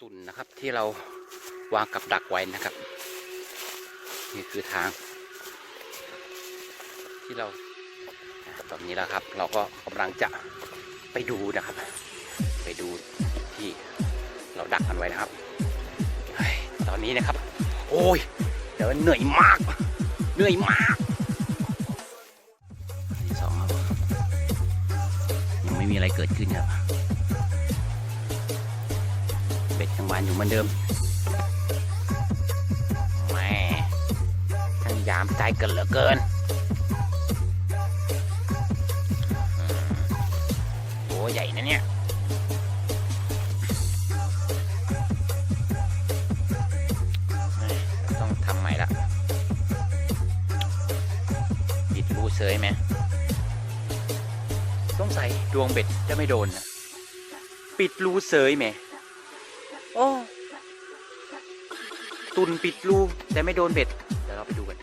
ตุนนะครับที่เราวางกับดักไว้นะครับ นี่คือทาง ที่เราตอนนี้แล้วครับ เราก็กำลังจะไปดูนะครับ ไปดูที่เราดักกันไว้นะครับตอนนี้นะครับ โอ้ยเดินเหนื่อยมาก เหนื่อยมากที่สองครับยังไม่มีอะไรเกิดขึ้นครับ เบ็ดยังวานอยู่เหมือนเดิมแม่ช่างยามใจเกินเหลือเกินโอ้ใหญ่นะเนี่ยเอ้ยต้องทำใหม่ละปิดรูเซยไหมสงสัยดวงเบ็ดจะไม่โดนนะปิดรูเสยไหม โอ้ ตุนปิดรูแต่ไม่โดนเบ็ด เดี๋ยวเราไปดูกัน